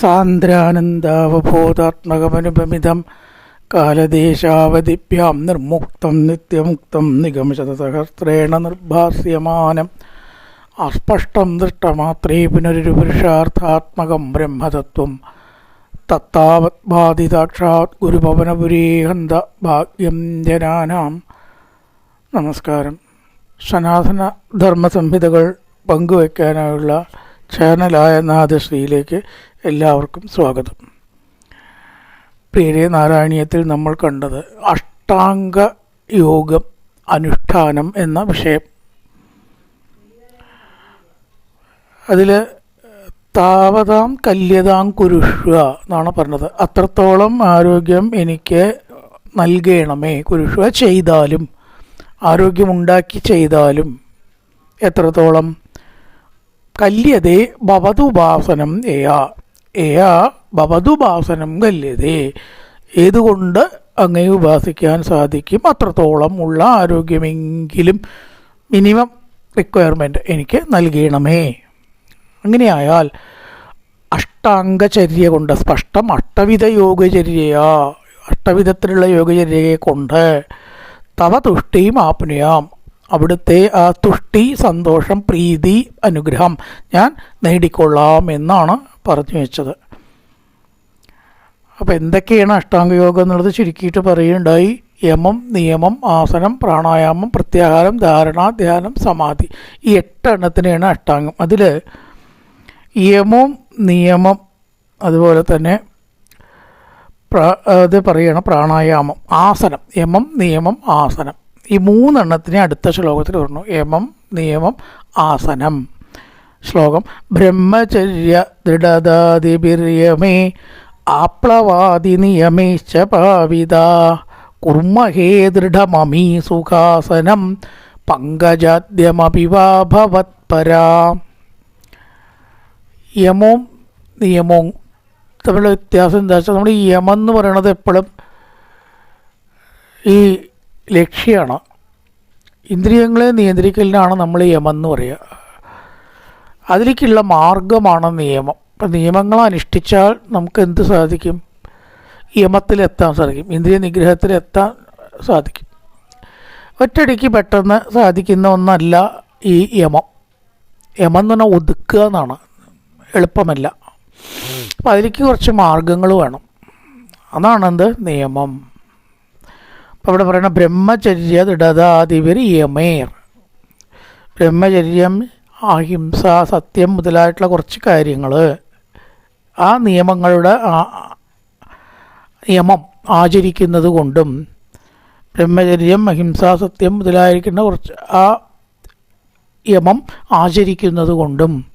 സാന്ദ്രാനന്ദാവബോധാത്മകമനുപമിതം കാലദേശാവധിഭ്യാം നിർമുക്തം നിത്യമുക്തം നിഗമശതസഹസ്രേണ നിർഭാസ്യമാനം. അസ്പഷ്ടം ദൃഷ്ടമാത്രേ പുനരൊരുപുരുഷാർത്ഥാത്മകം ബ്രഹ്മതത്വം. തത്താവത് ബാധിതാക്ഷാത് ഗുരുഭവനപുരീഹന്ത ഭാഗ്യം ജനാനാം. നമസ്കാരം. സനാതന ധർമ്മ സംഹിതകൾ പങ്കുവയ്ക്കാനായുള്ള ചാനലായ നാദശ്രീയിലേക്ക് എല്ലാവർക്കും സ്വാഗതം. പ്രിയരെ നാരായണീയത്തിൽ നമ്മൾ കണ്ടത് അഷ്ടാംഗ യോഗം അനുഷ്ഠാനം എന്ന വിഷയം. അതിൽ താവതാം കല്യതാം കുരുഷ്വ എന്നാണ് പറഞ്ഞത്. അത്രത്തോളം ആരോഗ്യം എനിക്ക് നൽകണമേ. കുരുഷ്വ ചെയ്താലും ആരോഗ്യമുണ്ടാക്കി ചെയ്താലും എത്രത്തോളം കല്യതേ ഭവതുപാസനം എയാ എയാ ഭവതുപാസനം കല്യതേ. ഏതുകൊണ്ട് അങ്ങേ ഉപാസിക്കാൻ സാധിക്കും? അത്രത്തോളം ഉള്ള ആരോഗ്യമെങ്കിലും മിനിമം റിക്വയർമെന്റ് എനിക്ക് നൽകണമേ. അങ്ങനെയായാൽ അഷ്ടാംഗചര്യ കൊണ്ട് സ്പഷ്ടം അഷ്ടവിധ യോഗചര്യയാ. അഷ്ടവിധത്തിലുള്ള യോഗചര്യയെ കൊണ്ട് തവ തുഷ്ടിയും ആപ്നയാം. അവിടുത്തെ ആ തുഷ്ടി സന്തോഷം പ്രീതി അനുഗ്രഹം ഞാൻ നേടിക്കൊള്ളാം എന്നാണ് പറഞ്ഞു വെച്ചത്. അപ്പോൾ എന്തൊക്കെയാണ് അഷ്ടാംഗ യോഗം എന്നുള്ളത് ചുരുക്കിയിട്ട് പറയുകയുണ്ടായി. യമം നിയമം ആസനം പ്രാണായാമം പ്രത്യാഹാരം ധാരണ ധ്യാനം സമാധി. ഈ എട്ടെണ്ണത്തിനെയാണ് അഷ്ടാംഗം. അതിൽ യമം നിയമം അതുപോലെ തന്നെ അത് പറയണം പ്രാണായാമം ആസനം യമം നിയമം ആസനം. ഈ മൂന്നെണ്ണത്തിനെ അടുത്ത ശ്ലോകത്തിൽ പറഞ്ഞു. യമം നിയമം ആസനം. ശ്ലോകം. ബ്രഹ്മചര്യ ദൃഢതാതിബിര്യമേ ആപ്ലവാദി നിയമേശ്ച പാവിത കുർമ്മഹേ ദൃഢമമീ സുഖാസനം പങ്കജാദ്യമഭിവാഭവത്പരാ. യമവും നിയമവും തമ്മിലുള്ള വ്യത്യാസം എന്താ വെച്ചാൽ നമ്മൾ യമം എന്ന് പറയണത് എപ്പോഴും ഈ ലക്ഷ്യമാണ് ഇന്ദ്രിയങ്ങളെ നിയന്ത്രിക്കലിനാണ് നമ്മൾ യമം എന്ന് പറയുക. അതിലേക്കുള്ള മാർഗമാണ് നിയമം. അപ്പം നിയമങ്ങൾ അനുഷ്ഠിച്ചാൽ നമുക്ക് എന്ത് സാധിക്കും? യമത്തിലെത്താൻ സാധിക്കും. ഇന്ദ്രിയ നിഗ്രഹത്തിലെത്താൻ സാധിക്കും. ഒറ്റടിക്ക് പെട്ടെന്ന് സാധിക്കുന്ന ഒന്നല്ല ഈ യമം. യമം എന്ന് പറഞ്ഞാൽ ഒതുക്കുക എന്നാണ്. എളുപ്പമല്ല. അപ്പം അതിലേക്ക് കുറച്ച് മാർഗങ്ങൾ വേണം. അതാണെന്ത്? നിയമം. അപ്പം ഇവിടെ പറയുന്ന ബ്രഹ്മചര്യ ദൃഢതാതിവർ യമേർ. ബ്രഹ്മചര്യം അഹിംസ സത്യം മുതലായിട്ടുള്ള കുറച്ച് കാര്യങ്ങൾ ആ നിയമങ്ങളുടെ നിയമം ആചരിക്കുന്നത് കൊണ്ടും ബ്രഹ്മചര്യം അഹിംസ സത്യം മുതലായിരിക്കുന്ന കുറച്ച് ആ യമം ആചരിക്കുന്നത് കൊണ്ടും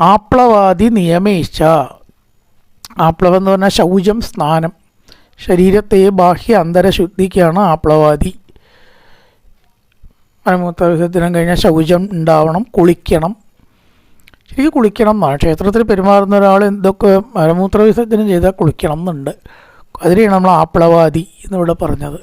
ആപ്ലവാദി നിയമേച്ഛ. ആപ്ലവം എന്ന് പറഞ്ഞാൽ ശൗചം സ്നാനം. ശരീരത്തെ ബാഹ്യ അന്തരശുദ്ധിക്കാണ് ആപ്ലവാദി. മലമൂത്ര വിസർജനം കഴിഞ്ഞാൽ ശൗചം ഉണ്ടാവണം കുളിക്കണം. ശരിക്കും കുളിക്കണം എന്നാണ്. ക്ഷേത്രത്തിൽ പെരുമാറുന്ന ഒരാൾ എന്തൊക്കെ മലമൂത്ര വിസർജനം ചെയ്താൽ കുളിക്കണം എന്നുണ്ട്. അതിനെയാണ് നമ്മൾ ആപ്ലവാദി എന്നിവിടെ പറഞ്ഞത്.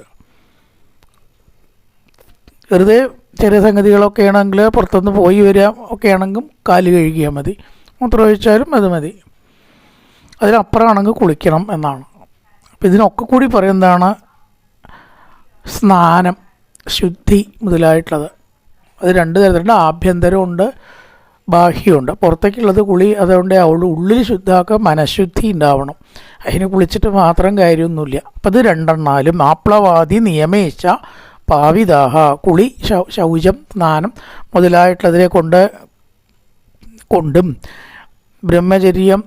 വെറുതെ ചെറിയ സംഗതികളൊക്കെ ആണെങ്കിൽ പുറത്തുനിന്ന് പോയി വരിക ഒക്കെ ആണെങ്കിൽ കാൽ കഴുകിയാൽ മതി. മൂത്രമൊഴിച്ചാലും അത് മതി. അതിനപ്പുറമാണെങ്കിൽ കുളിക്കണം എന്നാണ്. അപ്പോൾ ഇതിനൊക്കെ കൂടി പറയുന്നതാണ് സ്നാനം. ശുദ്ധി മുതലായിട്ടുള്ളത്. അത് രണ്ട് തരത്തിലുണ്ട്. ആഭ്യന്തരമുണ്ട് ബാഹ്യമുണ്ട്. പുറത്തേക്കുള്ളത് കുളി അതുകൊണ്ട് അവളുടെ ഉള്ളിൽ ശുദ്ധമാക്കുക മനഃശുദ്ധി ഉണ്ടാവണം. അതിന് കുളിച്ചിട്ട് മാത്രം കാര്യമൊന്നുമില്ല. അപ്പം അത് രണ്ടെണ്ണാലും. ആപ്ലവാദി നിയമേച്ച പാവിദാഹ കുളി ശൗചം സ്നാനം മുതലായിട്ടുള്ളതിനെ കൊണ്ട് കൊണ്ടും ബ്രഹ്മചര്യം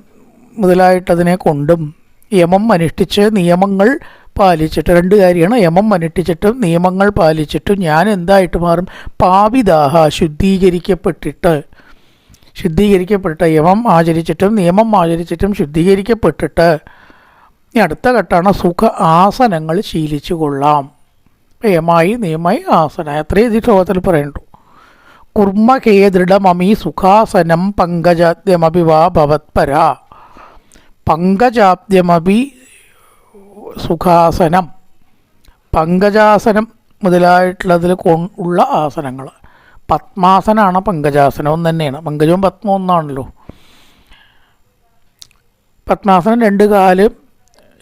മുതലായിട്ടതിനെ കൊണ്ടും യമം അനുഷ്ഠിച്ച് നിയമങ്ങൾ പാലിച്ചിട്ട് രണ്ട് കാര്യമാണ്. യമം അനുഷ്ഠിച്ചിട്ടും നിയമങ്ങൾ പാലിച്ചിട്ടും ഞാൻ എന്തായിട്ട് മാറും? പാവിദാഹ ശുദ്ധീകരിക്കപ്പെട്ടിട്ട്. ശുദ്ധീകരിക്കപ്പെട്ട യമം ആചരിച്ചിട്ടും നിയമം ആചരിച്ചിട്ടും ശുദ്ധീകരിക്കപ്പെട്ടിട്ട്. ഇനി അടുത്ത ഘട്ടമാണ് സുഖ ആസനങ്ങൾ ശീലിച്ചു കൊള്ളാം. യമായി നിയമായി ആസന. അത്രയും ഇത് ശ്ലോകത്തിൽ പറയുന്നുണ്ട് കുർമ്മകേ ദൃഢമമി സുഖാസനം പങ്കജാദ്യമഭിവാ ഭവത്പര പങ്കജാദ്യമപി സുഖാസനം. പങ്കജാസനം മുതലായിട്ടുള്ളതിൽ ഉള്ള ആസനങ്ങൾ. പത്മാസനമാണ് പങ്കജാസനം ഒന്ന് തന്നെയാണ്. പങ്കജവും പത്മവും ഒന്നാണല്ലോ. പത്മാസനം രണ്ട് കാൽ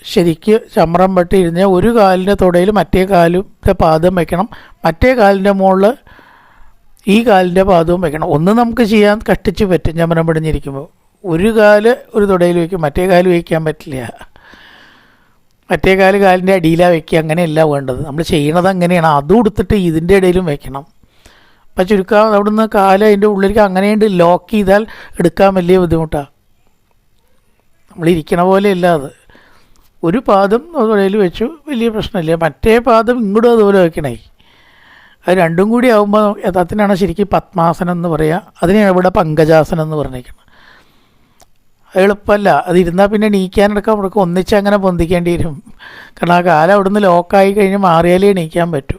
ശരിക്ക് ചമ്രം ഇരുന്ന് ഒരു കാലിന്റെ തുടയിൽ മറ്റേ കാലിന്റെ പാദം വയ്ക്കണം മറ്റേ കാലിന്റെ മുകളിൽ ഈ കാലിന്റെ പാദവും വയ്ക്കണം ഒന്ന് നമുക്ക് ചെയ്യാൻ കഷ്ടിച്ച് പറ്റും ചമ്രം പിടിഞ്ഞിരിക്കുമ്പോൾ ഒരു കാൽ ഒരു തുടയിൽ വയ്ക്കും മറ്റേ കാൽ വയ്ക്കാൻ പറ്റില്ല. മറ്റേ കാൽ കാലിന്റെ അടിയിലാണ് വയ്ക്കുക അങ്ങനെയല്ല വേണ്ടത്. നമ്മൾ ചെയ്യണത് അങ്ങനെയാണ്. അതും എടുത്തിട്ട് ഇതിന്റെ ഇടയിലും വയ്ക്കണം. അപ്പം ചുരുക്കം അവിടുന്ന് കാൽ അതിന്റെ ഉള്ളിലേക്ക് അങ്ങനെയുണ്ട് ലോക്ക് ചെയ്താൽ എടുക്കാൻ വലിയ ബുദ്ധിമുട്ടാണ് നമ്മൾ ഇരിക്കണ പോലെ അല്ല അത്. ഒരു പാദം അതുപോലെ വെച്ചു വലിയ പ്രശ്നമില്ല. മറ്റേ പാദം ഇങ്ങോട്ടും അതുപോലെ വയ്ക്കണേ. അത് രണ്ടും കൂടി ആകുമ്പോൾ യഥാർത്ഥത്തിനാണ് ശരിക്കും പത്മാസനം എന്ന് പറയുക അതിനെയാണ് ഇവിടെ പങ്കജാസനം എന്ന് പറഞ്ഞേക്കുന്നത് എളുപ്പമല്ല അത് ഇരുന്നാൽ പിന്നെ നീക്കാനെടുക്കാൻ നമുക്ക് ഒന്നിച്ച് അങ്ങനെ പൊന്തിക്കേണ്ടി വരും. കാരണം ആ കാലം അവിടുന്ന് ലോക്കായി കഴിഞ്ഞ് മാറിയാലേ നീക്കാൻ പറ്റൂ.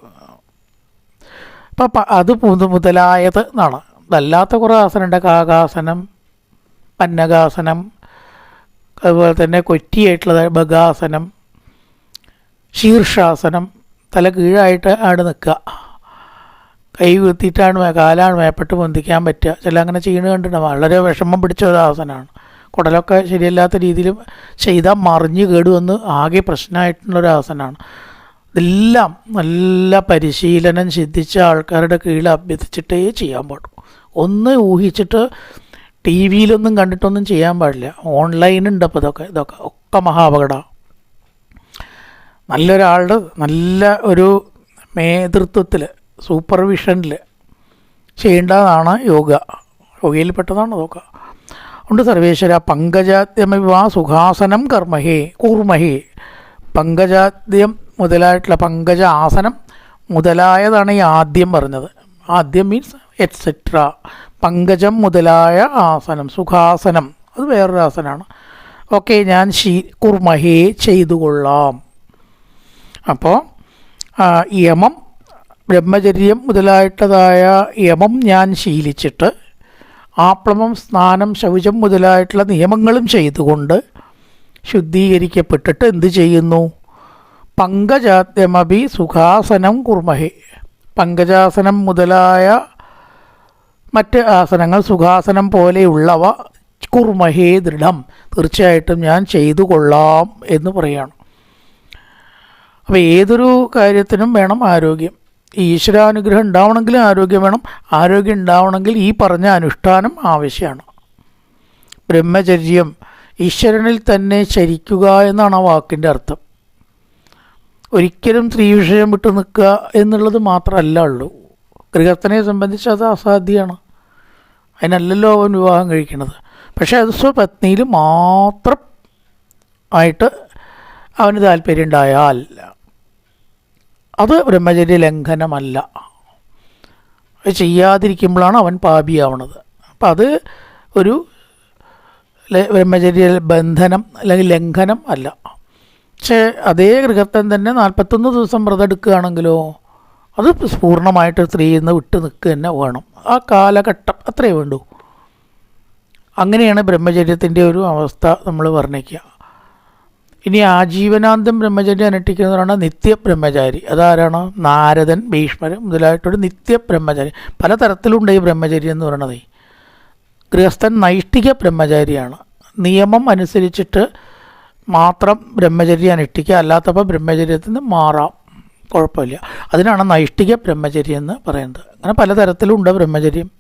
അപ്പം അത് മുത മുതലായത് എന്നാണ് അതല്ലാത്ത കുറേ ആസനമുണ്ട് കാകാസനം പന്നകാസനം അതുപോലെ തന്നെ കൊറ്റിയായിട്ടുള്ളത് ബഗാസനം ശീർഷാസനം തല കീഴായിട്ട് ആണ് നിൽക്കുക കൈ കുത്തിയിട്ടാണ് കാലാണ് മേപ്പെട്ട് പൊന്തിക്കാൻ പറ്റുക ചില അങ്ങനെ ചെയ്യണ കണ്ടിട്ടുണ്ട്? വളരെ വിഷമം പിടിച്ച ഒരു ആസനമാണ് കുടലൊക്കെ ശരിയല്ലാത്ത രീതിയിൽ ചെയ്താൽ മറിഞ്ഞ് കേടുവന്ന് ആകെ പ്രശ്നമായിട്ടുള്ളൊരു ആസനമാണ് ഇതെല്ലാം നല്ല പരിശീലനം സിദ്ധിച്ച ആൾക്കാരുടെ കീഴിൽ അഭ്യസിച്ചിട്ടേ ചെയ്യാൻ പാടും ഒന്ന് ഊഹിച്ചിട്ട് ടി വിയിലൊന്നും കണ്ടിട്ടൊന്നും ചെയ്യാൻ പാടില്ല. ഓൺലൈൻ ഉണ്ട് അപ്പോൾ ഇതൊക്കെ ഇതൊക്കെ ഒക്കെ മഹാപകടമാണ് നല്ലൊരാളുടെ നല്ല ഒരു നേതൃത്വത്തിൽ സൂപ്പർവിഷനിൽ ചെയ്യേണ്ടതാണ് യോഗ. യോഗയിൽ പെട്ടതാണ് യോഗ. ഉണ്ട് സർവേശ്വര പങ്കജാദ്യമിവാ സുഖാസനം കർമ്മഹേ കൂർമഹേ. പങ്കജാദ്യം മുതലായിട്ടുള്ള പങ്കജ ആസനം മുതലായതാണ് ഈ ആദ്യം പറഞ്ഞത്. ആദ്യം മീൻസ് എറ്റ്സെട്ര പങ്കജം മുതലായ ആസനം സുഖാസനം. അത് വേറൊരു ആസനമാണ് ഓക്കെ ഞാൻ ശീ കുർമഹേ ചെയ്തു കൊള്ളാം. അപ്പോൾ യമം ബ്രഹ്മചര്യം മുതലായിട്ടതായ യമം ഞാൻ ശീലിച്ചിട്ട് ആപ്ലമം സ്നാനം ശൗചം മുതലായിട്ടുള്ള നിയമങ്ങളും ചെയ്തുകൊണ്ട് ശുദ്ധീകരിക്കപ്പെട്ടിട്ട് എന്ത് ചെയ്യുന്നു? പങ്കജാത്യമഭി സുഖാസനം കുർമഹേ. പങ്കജാസനം മുതലായ മറ്റ് ആസനങ്ങൾ സുഖാസനം പോലെയുള്ളവ കുർമഹേ ദൃഢം. തീർച്ചയായിട്ടും ഞാൻ ചെയ്തു കൊള്ളാം എന്ന് പറയാണ്. അപ്പോൾ ഏതൊരു കാര്യത്തിനും വേണം ആരോഗ്യം. ഈശ്വരാനുഗ്രഹം ഉണ്ടാവണമെങ്കിൽ ആരോഗ്യം വേണം. ആരോഗ്യം ഉണ്ടാവണമെങ്കിൽ ഈ പറഞ്ഞ അനുഷ്ഠാനം ആവശ്യമാണ്. ബ്രഹ്മചര്യം ഈശ്വരനിൽ തന്നെ ശരിക്കുക എന്നാണ് ആ വാക്കിന്റെ അർത്ഥം. ഒരിക്കലും സ്ത്രീ വിഷയം വിട്ട് നിൽക്കുക എന്നുള്ളത് മാത്രമല്ല ഉള്ളൂ. ഗൃഹസ്ഥനെ സംബന്ധിച്ച് അത് അസാധ്യമാണ്. അതിനല്ലല്ലോ അവൻ വിവാഹം കഴിക്കുന്നത്. പക്ഷേ അത് സ്വപത്നിയിൽ മാത്രം ആയിട്ട് അവന് താല്പര്യം ഉണ്ടായാൽ അത് ബ്രഹ്മചര്യ ലംഘനമല്ല അത് ചെയ്യാതിരിക്കുമ്പോഴാണ് അവൻ പാപിയാവണത്. അപ്പം അത് ഒരു ബ്രഹ്മചര്യ ബന്ധനം അല്ലെങ്കിൽ ലംഘനം അല്ല. പക്ഷേ അതേ ഗൃഹസ്ഥൻ തന്നെ നാൽപ്പത്തൊന്ന് ദിവസം വ്രതം എടുക്കുകയാണെങ്കിലോ അത് പൂർണമായിട്ട് സ്ത്രീയിൽ നിന്ന് വിട്ട് നിൽക്കുക തന്നെ വേണം. ആ കാലഘട്ടം അത്രയേ വേണ്ടൂ. അങ്ങനെയാണ് ബ്രഹ്മചര്യത്തിന്റെ ഒരു അവസ്ഥ നമ്മൾ വർണിക്കുക. ഇനി ആജീവനാന്തം ബ്രഹ്മചര്യം അനുഷ്ഠിക്കുന്നവരാണ് നിത്യ ബ്രഹ്മചാരി അതാരാണ്? നാരദൻ ഭീഷ്മർ മുതലായിട്ടൊരു നിത്യ ബ്രഹ്മചാരി പല തരത്തിലുണ്ട് ഈ ബ്രഹ്മചര്യം എന്ന് പറയണത്. ഗൃഹസ്ഥൻ നൈഷ്ഠിക ബ്രഹ്മചാരിയാണ്. നിയമം അനുസരിച്ചിട്ട് മാത്രം ബ്രഹ്മചര്യം അനുഷ്ഠിക്കുക അല്ലാത്തപ്പോൾ ബ്രഹ്മചര്യത്തിൽ നിന്ന് മാറാം. കുഴപ്പമില്ല. അതിനാണ് നൈഷ്ഠിക ബ്രഹ്മചര്യം എന്ന് പറയുന്നത്. അങ്ങനെ പലതരത്തിലുണ്ട് ബ്രഹ്മചര്യം.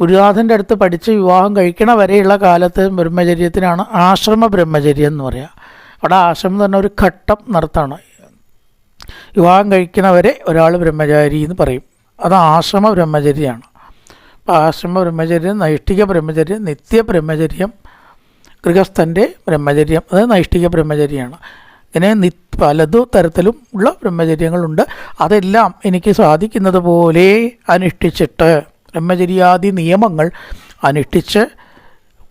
ഗുരുനാഥന്റെ അടുത്ത് പഠിച്ച് വിവാഹം കഴിക്കണ വരെയുള്ള കാലത്ത് ബ്രഹ്മചര്യത്തിനാണ് ആശ്രമ ബ്രഹ്മചര്യം എന്ന് പറയുക അവിടെ ആശ്രമം തന്നെ ഒരു ഘട്ടം നടത്താണ്. വിവാഹം കഴിക്കണവരെ ഒരാൾ ബ്രഹ്മചാരി എന്ന് പറയും. അത് ആശ്രമ ബ്രഹ്മചര്യമാണ് അപ്പോൾ ആശ്രമ ബ്രഹ്മചര്യം നൈഷ്ഠിക ബ്രഹ്മചര്യം നിത്യ ബ്രഹ്മചര്യം ഗൃഹസ്ഥന്റെ ബ്രഹ്മചര്യം അത് നൈഷ്ഠിക ബ്രഹ്മചര്യമാണ് ഇങ്ങനെ നി പലതു തരത്തിലും ഉള്ള ബ്രഹ്മചര്യങ്ങളുണ്ട്. അതെല്ലാം എനിക്ക് സാധിക്കുന്നത് പോലെ അനുഷ്ഠിച്ചിട്ട് ബ്രഹ്മചര്യാദി നിയമങ്ങൾ അനുഷ്ഠിച്ച്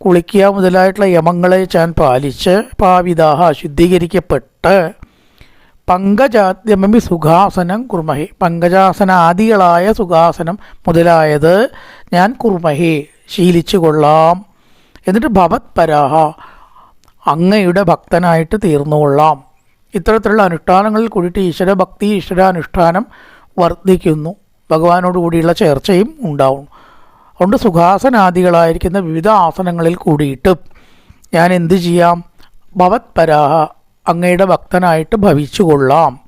കുളിക്കുക മുതലായിട്ടുള്ള യമങ്ങളെ ഞാൻ പാലിച്ച് പാവിതാഹ ശുദ്ധീകരിക്കപ്പെട്ട് പങ്കജാദ്യമി സുഖാസനം കുർമഹി. പങ്കജാസന ആദികളായ സുഖാസനം മുതലായത് ഞാൻ കുർമഹി ശീലിച്ചു കൊള്ളാം. എന്നിട്ട് ഭവത് പരാഹ അങ്ങയുടെ ഭക്തനായിട്ട് തീർന്നുകൊള്ളാം ഇത്തരത്തിലുള്ള അനുഷ്ഠാനങ്ങളിൽ കൂടിയിട്ട് ഈശ്വരഭക്തി ഈശ്വരാനുഷ്ഠാനം വർദ്ധിക്കുന്നു. ഭഗവാനോട് കൂടിയുള്ള ചേർച്ചയും ഉണ്ടാവും. അതുകൊണ്ട് സുഖാസനാദികളായിരിക്കുന്ന വിവിധ ആസനങ്ങളിൽ കൂടിയിട്ട് ഞാൻ എന്ത് ചെയ്യാം? ഭവത് ഭവത്പരാഹ അങ്ങയുടെ ഭക്തനായിട്ട് ഭവിച്ചുകൊള്ളാം.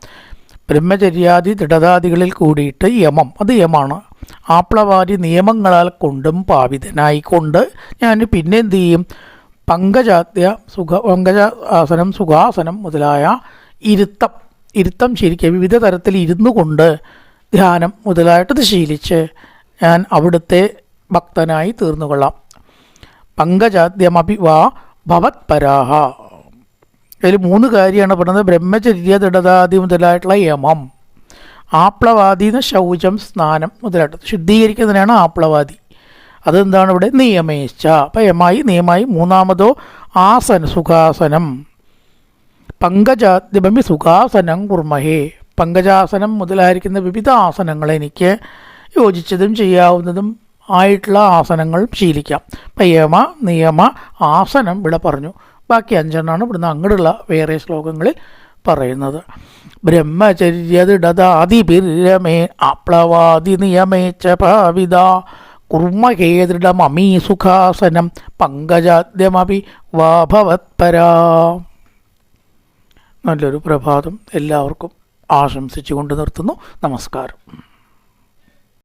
ബ്രഹ്മചര്യാദി ദൃഢതാദികളിൽ കൂടിയിട്ട് യമം. അത് യമാണ് ആപ്ലവാദി നിയമങ്ങളാൽ കൊണ്ടും പാവിതനായിക്കൊണ്ട് ഞാൻ പിന്നെ എന്തു ചെയ്യും? പങ്കജാത്യ സുഖ പങ്കജ ആസനം സുഖാസനം മുതലായ ഇരുത്തം. ഇരുത്തം ശരിക്കും വിവിധ തരത്തിൽ ഇരുന്നു കൊണ്ട് ധ്യാനം മുതലായിട്ടത് ശീലിച്ച് ഞാൻ അവിടുത്തെ ഭക്തനായി തീർന്നുകൊള്ളാം. പങ്കജാദ്യമഭി വാ ഭവത്പരാഹ. അതിൽ മൂന്ന് കാര്യമാണ് പറയുന്നത് ബ്രഹ്മചര്യ ദൃഢതാദി മുതലായിട്ടുള്ള യമം ആപ്ലവാദി എന്ന ശൗചം സ്നാനം മുതലായിട്ട്. ശുദ്ധീകരിക്കുന്നതിനാണ് ആപ്ലവാദി. അതെന്താണ് ഇവിടെ? നിയമേച്ഛ. അപ്പം യമായി നിയമായി മൂന്നാമതോ ആസന സുഖാസനം. പങ്കജാദ്യമി സുഖാസനം കുർമഹേ. പങ്കജാസനം മുതലായിരിക്കുന്ന വിവിധ ആസനങ്ങൾ എനിക്ക് യോജിച്ചതും ചെയ്യാവുന്നതും ആയിട്ടുള്ള ആസനങ്ങൾ ശീലിക്കാം. പയ്യമ യമ നിയമ ആസനം ഇവിടെ പറഞ്ഞു. ബാക്കി അഞ്ചെണ്ണമാണ് ഇവിടുന്ന് അങ്ങോട്ടുള്ള വേറെ ശ്ലോകങ്ങളിൽ പറയുന്നത്. ബ്രഹ്മചര്യദൃഢതാതിബിരമേ ആപ്ലവാദി നിയമേച്ച ഭാവിത കുർമ്മഹേ ദൃഢമീ സുഖാസനം പങ്കജാദ്യമപി വാഭവത്പരാ. നല്ലൊരു പ്രഭാതം എല്ലാവർക്കും. ആശംസിച്ചുകൊണ്ട് നിർത്തുന്നു. നമസ്കാരം.